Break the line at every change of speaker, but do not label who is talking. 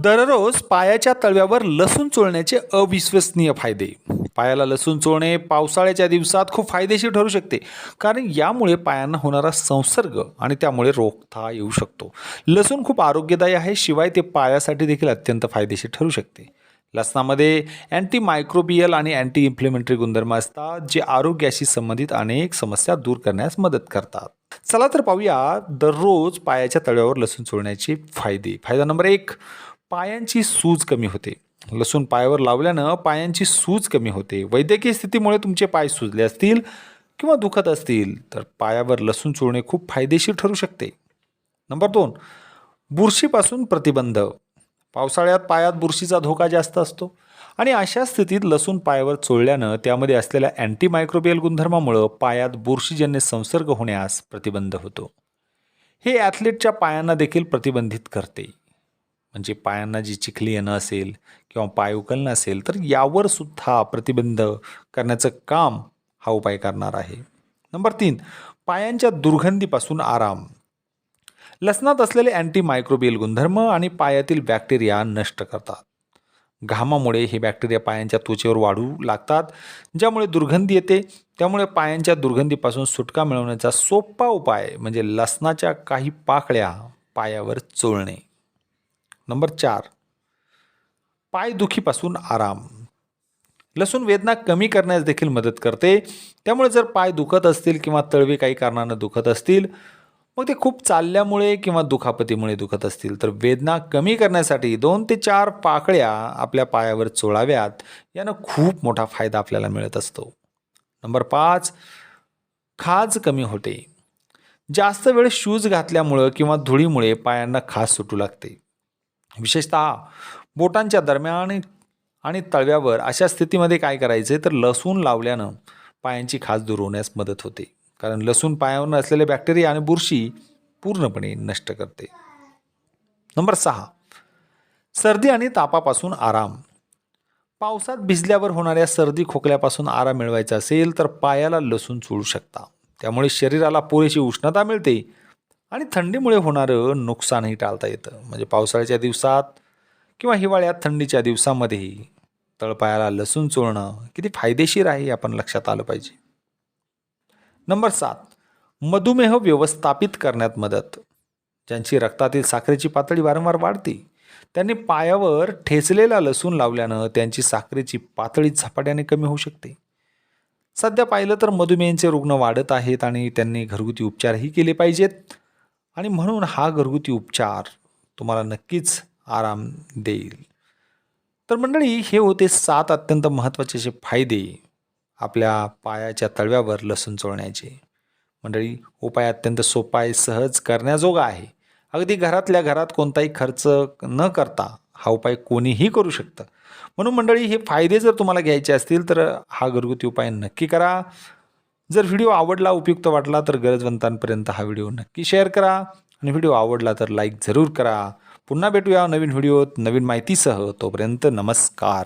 दररोज पायाच्या तळव्यावर लसूण चोळण्याचे अविश्वसनीय फायदे. पायाला लसूण चोळणे पावसाळ्याच्या दिवसात खूप फायदेशीर ठरू शकते. कारण यामुळे पायांना होणारा संसर्ग आणि त्यामुळे रोखता येऊ शकतो. लसूण खूप आरोग्यदायी आहे शिवाय ते पायासाठी देखील अत्यंत फायदेशीर ठरू शकते. लसणामध्ये अँटी मायक्रोबियल आणि अँटी इन्फ्लेमेटरी गुणधर्म असतात जे आरोग्याशी संबंधित अनेक समस्या दूर करण्यास मदत करतात. चला तर पाहूया दररोज पायाच्या तळव्यावर लसूण चोळण्याचे फायदे. फायदा नंबर एक पायांची सूज कमी होते. लसूण पायावर लावल्यानं पायांची सूज कमी होते. वैद्यकीय स्थितीमुळे तुमचे पाय सुजले असतील किंवा दुखत असतील तर पायावर लसूण चोळणे खूप फायदेशीर ठरू शकते. नंबर दोन बुरशीपासून प्रतिबंध. पावसाळ्यात पायात बुरशीचा धोका जास्त असतो आणि अशा स्थितीत लसूण पायावर चोळल्यानं त्यामध्ये असलेल्या अँटीमायक्रोबियल गुणधर्मामुळं पायात बुरशीजन्य संसर्ग होण्यास प्रतिबंध होतो. हे ॲथलीटच्या पायांना देखील प्रतिबंधित करते. म्हणजे पायांना जी चिखली येणं असेल किंवा पाय उकलणं असेल तर यावर सुद्धा प्रतिबंध करण्याचं काम हा उपाय करणार आहे. नंबर तीन पायांच्या दुर्गंधीपासून आराम. लसणात असलेले अँटी मायक्रोबियल गुणधर्म आणि पायातील बॅक्टेरिया नष्ट करतात. घामामुळे हे बॅक्टेरिया पायांच्या त्वचेवर वाढू लागतात ज्यामुळे दुर्गंधी येते. त्यामुळे पायांच्या दुर्गंधीपासून सुटका मिळवण्याचा सोपा उपाय म्हणजे लसणाच्या काही पाकळ्या पायावर चोळणे. नंबर चार पायदुखीपासून आराम. लसूण वेदना कमी करण्यास देखील मदत करते. त्यामुळे जर पाय दुखत असतील किंवा तळवे काही कारणानं दुखत असतील मग ते खूप चालल्यामुळे किंवा दुखापतीमुळे दुखत असतील. तर वेदना कमी करण्यासाठी दोन ते चार पाकळ्या आपल्या पायावर चोळाव्यात. यानं खूप मोठा फायदा आपल्याला मिळत असतो. नंबर पाच खाज कमी होते. जास्त वेळ शूज घातल्यामुळं किंवा धुळीमुळे पायांना खाज सुटू लागते. विशेषतः बोटांच्या दरम्यान आणि तळव्यावर अशा स्थितीमध्ये काय करायचं तर लसूण लावल्यानं पायांची खाज दूर होण्यास मदत होते. कारण लसूण पायावर असलेले बॅक्टेरिया आणि बुरशी पूर्णपणे नष्ट करते. नंबर सहा. सर्दी आणि तापापासून आराम. पावसात भिजल्यावर होणाऱ्या सर्दी खोकल्यापासून आराम मिळवायचा असेल तर पायाला लसूण चोळू शकता. त्यामुळे शरीराला पुरेशी उष्णता मिळते आणि थंडीमुळे होणारं नुकसानही टाळता येतं. म्हणजे पावसाळ्याच्या दिवसात किंवा हिवाळ्यात थंडीच्या दिवसामध्येही तळपायाला लसूण चोळणं किती फायदेशीर आहे हे आपण लक्षात आलं पाहिजे. नंबर सात मधुमेह व्यवस्थापित करण्यात मदत. ज्यांची रक्तातील साखरेची पातळी वारंवार वाढते त्यांनी पायावर ठेचलेला लसूण लावल्यानं त्यांची साखरेची पातळी झपाट्याने कमी होऊ शकते. सध्या पाहिलं तर मधुमेहांचे रुग्ण वाढत आहेत आणि त्यांनी घरगुती उपचारही केले पाहिजेत. आणि म्हणून हा घरगुती उपचार तुम्हाला नक्कीच आराम देईल. तर मंडळी हे होते सात अत्यंत महत्त्वाचे असे फायदे आपल्या पायाच्या तळव्यावर लसूण चोळण्याचे. मंडळी उपाय अत्यंत सोपा आहे सहज करण्याजोगा आहे. अगदी घरातल्या घरात कोणताही खर्च न करता हा उपाय कोणीही करू शकतं. म्हणून मंडळी हे फायदे जर तुम्हाला घ्यायचे असतील तर हा घरगुती उपाय नक्की करा. जर व्हिडिओ आवडला उपयुक्त वाटला तर गरजवंतांपर्यंत हा व्हिडिओ नक्की शेअर करा. आणि व्हिडिओ आवडला तर लाईक जरूर करा. पुन्हा भेटूया नवीन व्हिडिओत नवीन माहितीसह. तोपर्यंत नमस्कार.